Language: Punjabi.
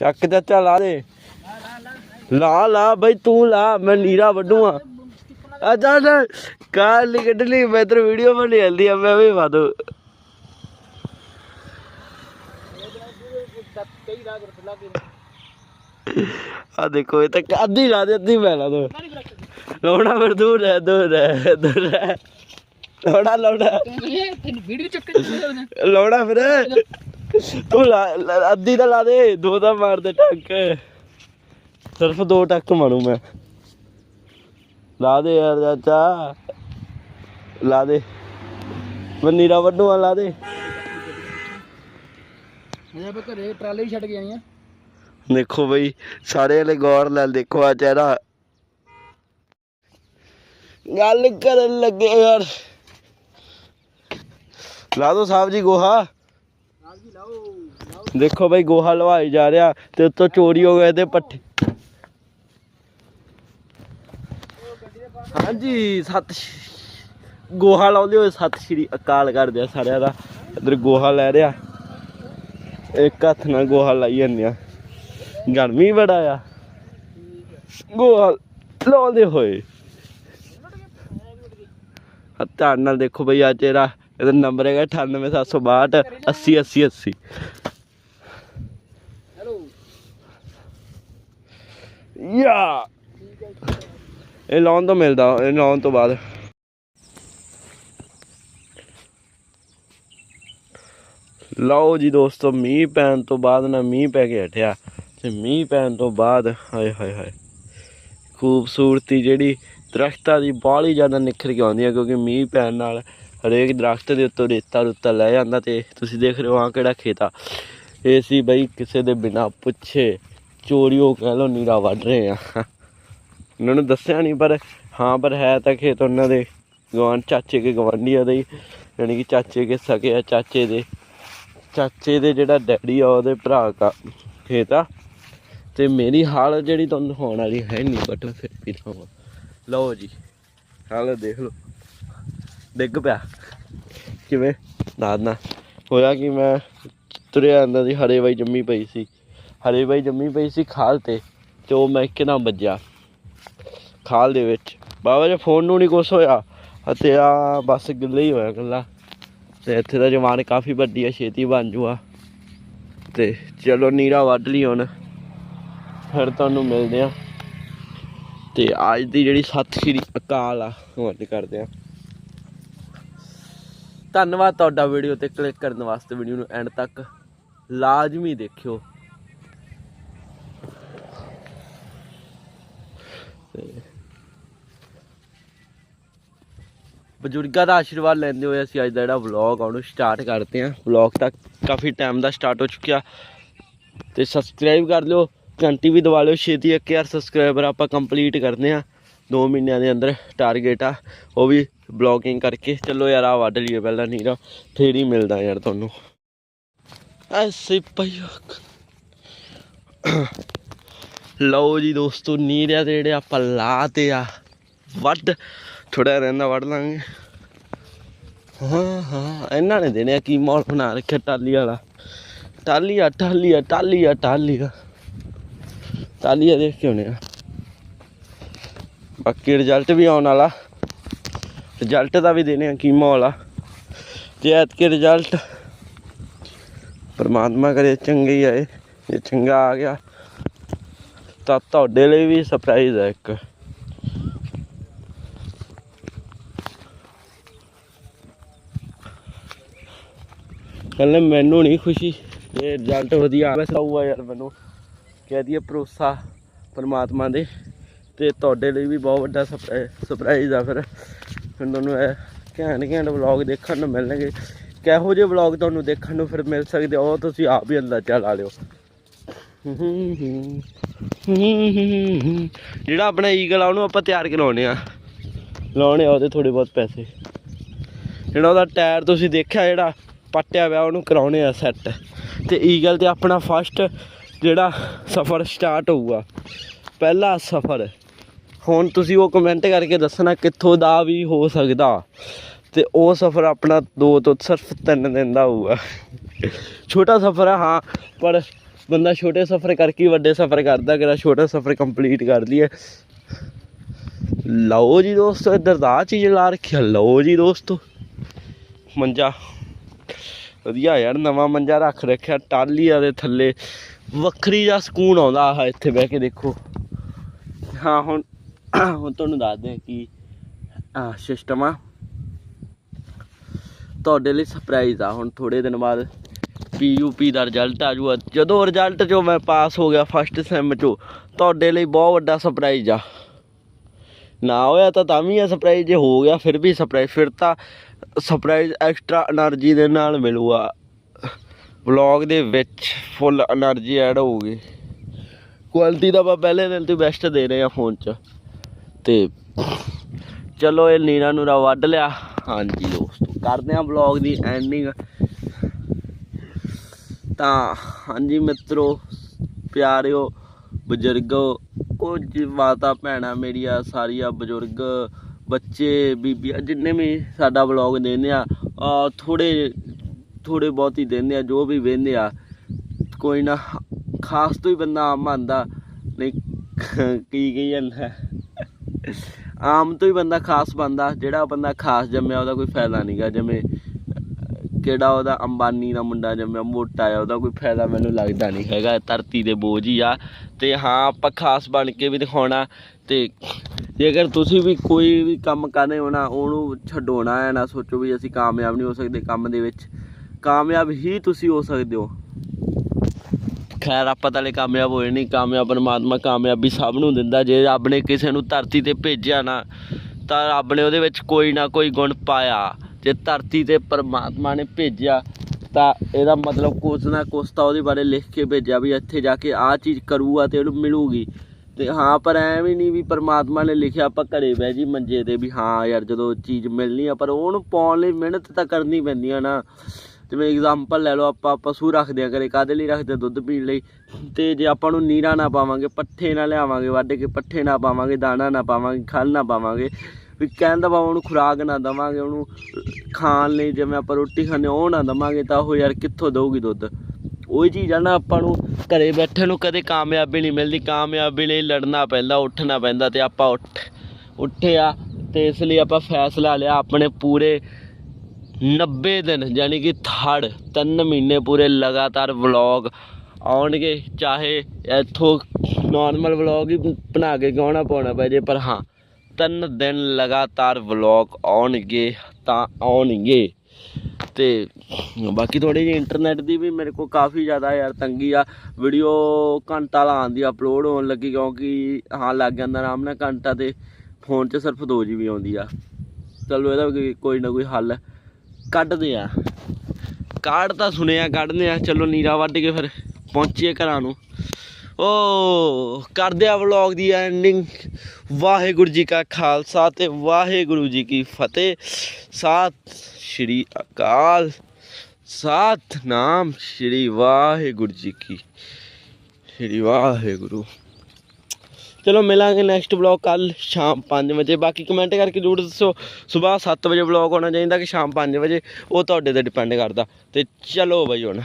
ਚੱਕ ਚਾਚਾ ਲਾ ਦੇ। ਲਾ ਲਾ ਬਈ ਤੂੰ ਲਾ ਮੈਂ ਨੀਰਾ ਵੱਡੂਆ ਆ ਜਾ ਜਾ ਕਾਲ ਕੱਢ ਲਈ ਮੈਂ ਤੇਰੀ ਵੀਡੀਓ ਬਣੀ ਜਲਦੀ ਆ ਮੈਂ ਵੀ ਵਾਦੂ ਆ ਦੇਖੋ ਇਹ ਤਾਂ ਅੱਧੀ ਲਾ ਦੇ ਅੱਧੀ ਮੈਂ ਲਾ ਦੋ। ਲੋੜਾ ਫਿਰ ਦੂਰ ਹੈ ਦੂਰ ਹੈ ਦੂਰ ਹੈ ਲੋੜਾ ਲੋੜਾ ਤੈਨੂੰ ਵੀਡੀਓ ਚੱਕ ਕੇ ਲੋੜਾ ਫਿਰ। ਤੂੰ ਲਾ ਲਾ- ਅੱਧੀ ਤਾਂ ਲਾ ਦੇ ਦੋ ਤਾਂ ਮਾਰ ਦੇ ਟੱਕ। ਸਿਰਫ ਦੋ ਟੱਕ ਮਾਰੂ ਮੈਂ। ਲਾ ਦੇ ਯਾਰ ਚਾਚਾ। ਲਾ ਦੇ। ਮੈਂ ਨੀਰਾ ਵੱਡੂਆ ਲਾ ਦੇ। ਮੈਂ ਆਪਾਂ ਘਰੇ ਟਰਾਲੇ ਵੀ ਛੱਡ ਕੇ ਆਏ ਆ। ਦੇਖੋ ਬਈ ਸਾਰੇ ਵਾਲੇ ਗੌਰ ਨਾਲ ਦੇਖੋ ਆ ਚਿਹਰਾ। ਗੱਲ ਕਰਨ ਲੱਗੇ ਯਾਰ। ਲਾ ਦੋ ਸਾਹਿਬ ਜੀ ਗੋਹਾ। ਦੇਖੋ ਬਈ ਗੋਹਾ ਲਵਾਈ ਜਾ ਰਿਹਾ ਤੇ ਉੱਤੋਂ ਚੋਰੀ ਹੋ ਗਏ ਤੇ ਪੱਠੇ। ਹਾਂਜੀ, ਸਤਿ ਗੋਹਾ ਲਾਉਂਦੇ ਹੋਏ ਸਤਿ ਸ਼੍ਰੀ ਅਕਾਲ ਕਰਦੇ ਆ ਸਾਰਿਆਂ ਦਾ। ਇਧਰ ਗੋਹਾ ਲੈ ਰਿਹਾ। ਇੱਕ ਹੱਥ ਨਾਲ ਗੋਹਾ ਲਾਈ ਜਾਂਦੇ ਆ। ਗਰਮੀ ਬੜਾ ਆ। ਗੋਹਾ ਲਾਉਂਦੇ ਹੋਏ। ਆ ਧਿਆਨ ਨਾਲ ਦੇਖੋ ਬਈ ਆ ਚਿਹਰਾ ਇਹਦਾ ਨੰਬਰ ਹੈਗਾ 98762 80 80 80 ਯਾ। ਇਹ ਲਾਉਣ ਤੋਂ ਮਿਲਦਾ, ਇਹ ਲਾਉਣ ਤੋਂ ਬਾਅਦ। ਲਓ ਜੀ ਦੋਸਤੋ, ਮੀਂਹ ਪੈਣ ਤੋਂ ਬਾਅਦ ਨਾ ਮੀਂਹ ਪੈ ਕੇ ਹਟਿਆ ਤੇ ਮੀਂਹ ਪੈਣ ਤੋਂ ਬਾਅਦ, ਹਾਏ ਹਾਏ ਹਾਏ। ਖੂਬਸੂਰਤੀ ਜਿਹੜੀ ਦਰਖਤਾਂ ਦੀ ਬਾਹਲੀ ਜ਼ਿਆਦਾ ਨਿਖਰ ਕੇ ਆਉਂਦੀ ਹੈ ਕਿਉਂਕਿ ਮੀਂਹ ਪੈਣ ਨਾਲ ਹਰੇਕ ਦਰਖਤ ਦੇ ਉੱਤੋਂ ਰੇਤਾ ਰੁੱਤਾ ਲੈ ਜਾਂਦਾ ਤੇ ਤੁਸੀਂ ਦੇਖ ਰਹੇ ਹੋ ਆ ਕਿਹੜਾ ਖੇਤਾ ਇਹ ਸੀ ਬਈ ਕਿਸੇ ਦੇ ਬਿਨਾ ਪੁੱਛੇ। ਚੋਰੀਓ ਕਹਿ ਲੋ ਨੀਰਾ ਵੱਢ ਰਹੇ ਆ। ਉਹਨਾਂ ਨੂੰ ਦੱਸਿਆ ਨਹੀਂ ਪਰ ਹਾਂ, ਪਰ ਹੈ ਤਾਂ ਖੇਤ ਉਹਨਾਂ ਦੇ। ਗਵਾਂਢ ਚਾਚੇ ਕੇ ਗਵਾਂਢੀਆਂ ਦੇ ਹੀ, ਯਾਨੀ ਕਿ ਚਾਚੇ ਕੇ ਸਕੇ ਆ, ਚਾਚੇ ਦੇ। ਚਾਚੇ ਦੇ ਜਿਹੜਾ ਡੈਡੀ ਆ, ਉਹਦੇ ਭਰਾ ਦਾ ਖੇਤ ਆ। ਤੇ ਮੇਰੀ ਹਾਲਤ ਜਿਹੜੀ ਤੁਹਾਨੂੰ ਹੋਣ ਵਾਲੀ ਹੈ ਨਹੀਂ ਬਟ ਫਿਰ ਵੀ ਦਵਾਂ ਲਓ ਜੀ ਹਾਲਤ ਦੇਖ ਲਓ। ਡਿੱਗ ਪਿਆ। ਕਿਵੇਂ? ਦਾਦਨਾ। ਹੋਇਆ ਕਿ ਮੈਂ ਤੁਰਿਆ ਆਂਦਾ ਸੀ, ਹਰੇ ਬਾਈ ਜੰਮੀ ਪਈ ਸੀ। ਹਰੇ ਬਾਈ ਜੰਮੀ ਪਈ ਸੀ ਖਾਲ ਤੇ ਤੇ ਉਹ ਮੈਂ ਇੱਕਦਮ ਵੱਜਿਆ ਖਾਲ ਦੇ ਵਿੱਚ। ਬਾਬਾ ਜੀ ਫੋਨ ਨੂੰ ਨਹੀਂ ਕੁਛ ਹੋਇਆ। ਅਤੇ ਆ ਬਸ ਗਿੱਲੇ ਹੀ ਹੋਇਆ ਗੱਲਾਂ ਤੇ ਇੱਥੇ ਦਾ ਜਵਾਨ ਕਾਫੀ ਵੱਡੀ ਆ, ਛੇਤੀ ਬਣ ਜੂਆ ਤੇ ਚਲੋ ਨੀਰਾ ਵੱਢ ਲਈ ਹੁਣ। ਫਿਰ ਤੁਹਾਨੂੰ ਮਿਲਦੇ ਆ ਤੇ ਅੱਜ ਦੀ ਜਿਹੜੀ ਸਤਿ ਸ਼੍ਰੀ ਅਕਾਲ ਆ, ਉਹ ਕਰਦੇ ਆ ਧੰਨਵਾਦ ਤੁਹਾਡਾ ਵੀਡੀਓ ਤੇ ਕਲਿੱਕ ਕਰਨ ਵਾਸਤੇ। ਵੀਡੀਓ ਨੂੰ ਐਂਡ ਤੱਕ ਲਾਜ਼ਮੀ ਦੇਖਿਓ ਤੇ ਬਜ਼ੁਰਗਾਂ ਦਾ ਆਸ਼ੀਰਵਾਦ ਲੈਂਦੇ ਹੋਏ ਅਸੀਂ ਅੱਜ ਦਾ ਜਿਹੜਾ ਵਲੌਗ ਆ, ਉਹਨੂੰ ਸਟਾਰਟ ਕਰਦੇ ਹਾਂ। ਵਲੌਗ ਤਾਂ ਕਾਫੀ ਟਾਈਮ ਦਾ ਸਟਾਰਟ ਹੋ ਚੁੱਕਿਆ। ਤੇ ਸਬਸਕ੍ਰਾਈਬ ਕਰ ਲਿਓ, ਘੰਟੀ ਵੀ ਦਵਾ ਲਿਓ, ਛੇਤੀ 1000 ਸਬਸਕ੍ਰਾਈਬਰ ਆਪਾਂ ਕੰਪਲੀਟ ਕਰਦੇ ਹਾਂ। 2 ਮਹੀਨਿਆਂ ਦੇ ਅੰਦਰ ਟਾਰਗੇਟ ਆ। ਉਹ ਵੀ ਬਲੌਗਿੰਗ ਕਰਕੇ। ਚਲੋ ਯਾਰ ਆ ਵੱਢ ਲਈਏ ਪਹਿਲਾਂ ਨੀਰਾ। ਫੇਰ ਹੀ ਮਿਲਦਾ ਯਾਰ ਤੁਹਾਨੂੰ। ਐਸੇ ਪਈਓ ਲਓ ਜੀ ਦੋਸਤੋ, ਨੀਰਿਆ ਤੇ ਜਿਹੜੇ ਆਪਾਂ ਲਾਤੇ ਆ, ਵੱਢ। ਥੋੜਾ ਰਹਿੰਦਾ, ਵੱਢ ਲਾਂਗੇ। ਹਾਂ ਹਾਂ, ਇਹਨਾਂ ਨੇ ਦੇਣੇ ਆ, ਕੀ ਮੌਲ ਬਣਾ ਰੱਖਿਆ ਟਾਲੀ ਵਾਲਾ। ਟਾਲੀ ਆ ਟਾਲੀ ਆ, ਟਾਲੀ ਦੇਖ ਕੇ ਆਉਣੇ ਆ। ਬਾਕੀ ਰਿਜ਼ਲਟ ਵੀ ਆਉਣ ਵਾਲਾ। ਰਿਜ਼ਲਟ ਦਾ ਵੀ ਦੇਣੇ ਆ, ਕੀ ਮੌਲ ਆ। ਜੇ ਐਤਕੇ ਰਿਜ਼ਲਟ ਪਰਮਾਤਮਾ ਕਰੇ, ਚੰਗੇ ਹੀ ਆਏ ਜੇ ਚੰਗਾ ਆ ਗਿਆ, ਤਾਂ ਤੁਹਾਡੇ ਲਈ ਵੀ ਸਰਪ੍ਰਾਈਜ਼ ਹੈ ਇੱਕ। ਕੱਲ ਮੈਨੂੰ ਨਹੀਂ ਖੁਸ਼ੀ। ਇਹ ਰਿਜ਼ਲਟ ਵਧੀਆ ਆਵੇ ਸੌਆ ਯਾਰ ਮੈਨੂੰ। ਕਹਿ ਦਈਏ ਭਰੋਸਾ ਪਰਮਾਤਮਾ ਦੇ। ਤੇ ਤੁਹਾਡੇ ਲਈ ਵੀ ਬਹੁਤ ਵੱਡਾ ਸਰਪ੍ਰਾਈਜ਼ ਆ ਫਿਰ। ਫਿਰ ਤੁਹਾਨੂੰ ਇਹ ਘੈਂਟ ਘੈਂਟ ਵਲੌਗ ਦੇਖਣ ਨੂੰ ਮਿਲਣਗੇ। ਕਿਹੋ ਜਿਹੇ ਵਲੌਗ ਤੁਹਾਨੂੰ ਦੇਖਣ ਨੂੰ ਫਿਰ ਮਿਲ ਸਕਦੇ ਆ, ਉਹ ਤੁਸੀਂ ਆਪ ਹੀ ਅੰਦਾਜ਼ਾ ਲਾ ਲਿਓ। ਜਿਹੜਾ ਆਪਣਾ ਈਗਲ ਆ ਉਹਨੂੰ ਆਪਾਂ ਤਿਆਰ ਕਰਾਉਣੇ ਆ। ਲਾਉਣੇ ਆ ਉਹਦੇ ਥੋੜੇ ਬਹੁਤ ਪੈਸੇ। ਜਿਹੜਾ ਉਹਦਾ ਟਾਇਰ ਤੁਸੀਂ ਦੇਖਿਆ ਜਿਹੜਾ ਪੱਟਿਆ ਹੋਇਆ, ਉਹਨੂੰ ਕਰਾਉਣੇ ਆ ਸੈੱਟ ਤੇ ਈਗਲ ਤੇ ਆਪਣਾ ਫਸਟ ਜਿਹੜਾ ਸਫ਼ਰ ਸਟਾਰਟ ਹੋਊਗਾ। ਪਹਿਲਾ ਸਫ਼ਰ। ਹੁਣ ਤੁਸੀਂ ਉਹ ਕਮੈਂਟ ਕਰਕੇ ਦੱਸਣਾ ਕਿੱਥੋਂ ਦਾ ਵੀ ਹੋ ਸਕਦਾ। ਤੇ ਉਹ ਸਫ਼ਰ ਆਪਣਾ ਦੋ ਤੋਂ ਸਿਰਫ ਤਿੰਨ ਦਿਨ ਦਾ ਹੋਊਗਾ। ਛੋਟਾ ਸਫ਼ਰ ਆ, ਹਾਂ, ਪਰ ਬੰਦਾ ਛੋਟੇ ਸਫ਼ਰ ਕਰਕੇ ਵੱਡੇ ਸਫ਼ਰ ਕਰਦਾ ਕਿਹੜਾ ਛੋਟਾ ਸਫ਼ਰ ਕੰਪਲੀਟ ਕਰ ਲਈਏ। ਲਓ ਜੀ ਦੋਸਤੋ, ਇੱਧਰ ਦਾ ਆਹ ਚੀਜ਼ ਲਾ ਰੱਖਿਆ ਲਓ ਜੀ ਦੋਸਤੋ। ਮੰਜਾ। ਵਧੀਆ ਯਾਰ, ਨਵਾਂ ਮੰਜਾ ਰੱਖ ਰੱਖਿਆ ਟਾਲੀਆਂ ਦੇ ਥੱਲੇ। ਵੱਖਰੀ ਜਿਹਾ ਸਕੂਨ ਆਉਂਦਾ ਆ ਇੱਥੇ ਬਹਿ ਕੇ ਦੇਖੋ। ਹਾਂ, ਹੁਣ ਹੁਣ ਤੁਹਾਨੂੰ ਦੱਸਦੇ ਕਿ ਆ ਸਿਸਟਮ ਆ। ਤੁਹਾਡੇ ਲਈ ਸਰਪ੍ਰਾਈਜ਼ ਆ। ਹੁਣ ਥੋੜੇ ਦਿਨ ਬਾਅਦ ਪੀਯੂਪੀ ਦਾ ਰਿਜ਼ਲਟ ਆ ਜੂਗਾ ਜਦੋਂ ਰਿਜ਼ਲਟ ਚੋਂ ਮੈਂ ਪਾਸ ਹੋ ਗਿਆ ਫਸਟ ਸੈਮ ਚੋਂ, ਤੁਹਾਡੇ ਲਈ ਬਹੁਤ ਵੱਡਾ ਸਰਪ੍ਰਾਈਜ਼ ਆ। ਨਾ ਹੋਇਆ ਤਾਂ ਤਾਂ ਵੀ ਆ ਸਰਪ੍ਰਾਈਜ਼ ਜੇ ਹੋ ਗਿਆ ਫਿਰ ਵੀ ਸਰਪ੍ਰਾਈਜ਼ ਫਿਰ ਤਾਂ ਸਰਪ੍ਰਾਈਜ਼ ਐਕਸਟਰਾ એનર્ਜੀ ਦੇ ਨਾਲ ਮਿਲੂਗਾ। ਵਲੌਗ ਦੇ ਵਿੱਚ ਫੁੱਲ એનર્ਜੀ ਐਡ ਹੋਊਗੀ। ਕੁਆਲਿਟੀ ਦਾ ਆਪਾਂ ਪਹਿਲੇ ਦਿਨ ਤੋਂ ਬੈਸਟ ਦੇ ਰਹੇ ਆ ਫੋਨ 'ਚ। ਤੇ ਚਲੋ ਇਹ ਨੀਰਾ ਨੂਰਾ ਵੱਢ ਲਿਆ। ਹਾਂਜੀ ਦੋਸਤੋ, ਕਰਦੇ ਆ ਵਲੌਗ ਦੀ ਐਂਡਿੰਗ ਤਾਂ ਹਾਂਜੀ ਮਿੱਤਰੋ, ਪਿਆਰਿਓ, ਬਜ਼ੁਰਗੋ ਜੀ ਮਾਤਾ ਭੈਣਾ ਮੇਰੀਆਂ, ਸਾਰੀਆਂ ਬਜ਼ੁਰਗ ਬੱਚੇ ਬੀਬੀ ਜਿੰਨੇ ਵੀ ਸਾਡਾ ਵਲੌਗ ਦੇਖਦੇ ਆ ਆ ਥੋੜੇ ਥੋੜੇ ਬਹੁਤ ਹੀ ਦਿੰਦੇ ਆ, ਜੋ ਵੀ ਵੇਂਦੇ ਆ, ਕੋਈ ਨਾ, ਖਾਸ ਤੋਂ ਹੀ ਬੰਦਾ ਆਮ ਮੰਨਦਾ ਨਹੀਂ, ਕੀ ਕਹੀ ਜਾਂਦਾ। ਆਮ ਤੋਂ ਹੀ ਬੰਦਾ ਖਾਸ ਬੰਦਾ, ਜਿਹੜਾ ਬੰਦਾ ਖਾਸ ਜੰਮਿਆ, ਉਹਦਾ ਕੋਈ ਫਾਇਦਾ ਨਹੀਂਗਾ ਜਿਵੇਂ, ਕਿਹੜਾ ਉਹਦਾ ਅੰਬਾਨੀ ਦਾ ਮੁੰਡਾ ਜੰਮਿਆ, ਮੋਟਾ ਆ, ਉਹਦਾ ਕੋਈ ਫਾਇਦਾ ਮੈਨੂੰ ਲੱਗਦਾ ਨਹੀਂ ਹੈਗਾ, ਧਰਤੀ ਦੇ ਬੋਝ ਹੀ ਆ, ਤੇ ਹਾਂ, ਆਪਾਂ ਖਾਸ ਬਣ ਕੇ ਵੀ ਦਿਖਾਉਣਾ ਤੇ ਜੇਕਰ ਤੁਸੀਂ ਵੀ ਕੋਈ ਵੀ ਕੰਮ ਕਰਨੇ ਹੋਣਾ ਉਹਨੂੰ ਛੱਡੋਣਾ ਹੈ ਨਾ, ਸੋਚੋ ਵੀ ਅਸੀਂ ਕਾਮਯਾਬ ਨਹੀਂ ਹੋ ਸਕਦੇ ਕੰਮ ਦੇ ਵਿੱਚ। ਕਾਮਯਾਬ ਹੀ ਤੁਸੀਂ ਹੋ ਸਕਦੇ ਹੋ। ਖੈਰ, ਆਪਾਂ ਤਾਂ ਲੈ ਕਾਮਯਾਬ ਹੋਏ ਨਹੀਂ। ਕਾਮਯਾਬ ਪਰਮਾਤਮਾ ਕਾਮਯਾਬੀ ਸਭ ਨੂੰ ਦਿੰਦਾ। ਜੇ ਰੱਬ ਨੇ ਕਿਸੇ ਨੂੰ ਧਰਤੀ ਤੇ ਭੇਜਿਆ ਨਾ, ਤਾਂ ਰੱਬ ਨੇ ਉਹਦੇ ਵਿੱਚ ਕੋਈ ਨਾ ਕੋਈ ਗੁਣ ਪਾਇਆ। ਜੇ ਧਰਤੀ ਤੇ ਪਰਮਾਤਮਾ ਨੇ ਭੇਜਿਆ, ਤਾਂ ਇਹਦਾ ਮਤਲਬ ਕੁਛ ਨਾ ਕੁਛ ਤਾਂ ਉਹਦੇ ਬਾਰੇ ਲਿਖ ਕੇ ਭੇਜਿਆ ਵੀ ਇੱਥੇ ਜਾ ਕੇ ਆਹ ਚੀਜ਼ ਕਰੂਗਾ ਤੇ ਉਹਨੂੰ ਮਿਲੂਗੀ। ਤੇ ਹਾਂ, ਪਰ ਐ ਵੀ ਨਹੀਂ ਵੀ ਪਰਮਾਤਮਾ ਨੇ ਲਿਖਿਆ, ਆਪਾਂ ਘਰੇ ਬਹਿ ਜੀ ਮੰਜੇ ਤੇ ਵੀ ਹਾਂ ਯਾਰ ਜਦੋਂ ਚੀਜ਼ ਮਿਲਣੀ ਆ, ਪਰ ਉਹਨੂੰ ਪਾਉਣ ਲਈ ਮਿਹਨਤ ਤਾਂ ਕਰਨੀ ਪੈਂਦੀ ਆ ਨਾ ਜਿਵੇਂ ਐਗਜ਼ਾਮਪਲ ਲੈ ਲਓ, ਆਪਾਂ ਪਸ਼ੂ ਰੱਖਦੇ ਆ ਘਰੇ ਕਾਦੇ ਲਈ ਰੱਖਦੇ ਆ? ਦੁੱਧ ਪੀਣ ਲਈ ਤੇ ਜੇ ਆਪਾਂ ਨੂੰ ਨੀਰਾ ਨਾ ਪਾਵਾਂਗੇ, ਪੱਠੇ ਨਾ ਲਿਆਵਾਂਗੇ, ਵੱਢ ਕੇ ਪੱਠੇ ਨਾ ਪਾਵਾਂਗੇ, ਦਾਣਾ ਨਾ ਪਾਵਾਂਗੇ, ਖਲ ਨਾ ਪਾਵਾਂਗੇ, ਵੀ ਕਹਿੰਦਾ ਦਾ ਉਹਨੂੰ ਖੁਰਾਕ ਨਾ ਦਵਾਂਗੇ, ਉਹਨੂੰ ਖਾਣ ਲਈ ਜਿਵੇਂ ਆਪਾਂ ਰੋਟੀ ਖਾਂਦੇ ਉਹ ਨਾ ਦਵਾਂਗੇ, ਤਾਂ ਉਹ ਯਾਰ ਕਿੱਥੋਂ ਦਊਗੀ ਦੁੱਧ ਉਹੀ ਚੀਜ਼ ਆ ਨਾ, ਆਪਾਂ ਨੂੰ ਘਰੇ ਬੈਠੇ ਨੂੰ ਕਦੇ ਕਾਮਯਾਬੀ ਨਹੀਂ ਮਿਲਦੀ। ਕਾਮਯਾਬੀ ਲਈ ਲੜਨਾ ਪੈਂਦਾ, ਉੱਠਣਾ ਪੈਂਦਾ ਤੇ ਆਪਾਂ ਉੱਠ ਉੱਠੇ ਆ ਤੇ ਇਸ ਲਈ ਆਪਾਂ ਫੈਸਲਾ ਲਿਆ ਆਪਣੇ ਪੂਰੇ 90 ਦਿਨ ਯਾਨੀ ਕਿ ਥੜ, ਤਿੰਨ ਮਹੀਨੇ ਪੂਰੇ ਲਗਾਤਾਰ ਵਲੌਗ ਆਉਣਗੇ, ਚਾਹੇ ਇੱਥੋਂ ਨਾਰਮਲ ਵਲੌਗ ਹੀ ਬਣਾ ਕੇ ਕਿਉਂ ਨਾ ਪਾਉਣਾ ਪੈ ਜੇ, ਪਰ ਹਾਂ, ਤਿੰਨ ਦਿਨ ਲਗਾਤਾਰ ਵਲੌਗ ਆਉਣਗੇ ਤਾਂ ਆਉਣਗੇ। ਤੇ ਬਾਕੀ ਥੋੜੀ ਜਿਹੀ ਇੰਟਰਨੈਟ ਦੀ ਵੀ ਮੇਰੇ ਕੋਲ ਕਾਫੀ ਜ਼ਿਆਦਾ ਯਾਰ ਤੰਗੀ ਆ। ਵੀਡੀਓ ਘੰਟਾ ਲਾਉਣ ਦੀ ਅਪਲੋਡ ਹੋਣ ਲੱਗੀ ਕਿਉਂਕਿ ਹਾਂ, ਲੱਗ ਜਾਂਦਾ ਆਰਾਮ ਨਾਲ ਘੰਟਾ ਤੇ। ਫੋਨ 'ਚ ਸਿਰਫ 2 GB ਆਉਂਦੀ ਆ। ਚਲੋ, ਇਹਦਾ ਵੀ ਕੋਈ ਨਾ ਕੋਈ ਹੱਲ ਕੱਢਦੇ ਆ। ਕਾਢ ਤਾਂ ਸੁਣਿਆ, ਕੱਢਦੇ ਆ। ਚਲੋ, ਨੀਰਾ ਵੱਢ ਕੇ ਫਿਰ ਪਹੁੰਚੀਏ ਘਰਾਂ ਨੂੰ। ਓ, ਕਰਦੇ ਆ ਵਲੌਗ ਦੀ ਐਂਡਿੰਗ ਵਾਹਿਗੁਰੂ ਜੀ ਕਾ ਖਾਲਸਾ ਤੇ ਵਾਹਿਗੁਰੂ ਜੀ ਕੀ ਫਤਿਹ। ਸਾਥ ਸ਼੍ਰੀ ਅਕਾਲ ਸਤਨਾਮ ਸ਼੍ਰੀ ਵਾਹਿਗੁਰੂ ਜੀ ਕੀ, ਸ਼੍ਰੀ ਵਾਹਿਗੁਰੂ। ਚਲੋ ਮਿਲਾਂਗੇ ਨੈਕਸਟ ਵਲੌਗ ਕੱਲ ਸ਼ਾਮ 5 ਵਜੇ। ਬਾਕੀ ਕਮੈਂਟ ਕਰਕੇ ਜ਼ਰੂਰ ਦੱਸੋ, ਸਵੇਰ 7 ਵਜੇ ਵਲੌਗ ਹੋਣਾ ਚਾਹੀਦਾ ਕਿ ਸ਼ਾਮ 5 ਵਜੇ? ਉਹ ਤੁਹਾਡੇ ਤੇ ਡਿਪੈਂਡ ਕਰਦਾ। ਤੇ ਚਲੋ ਬਈ ਹੁਣ।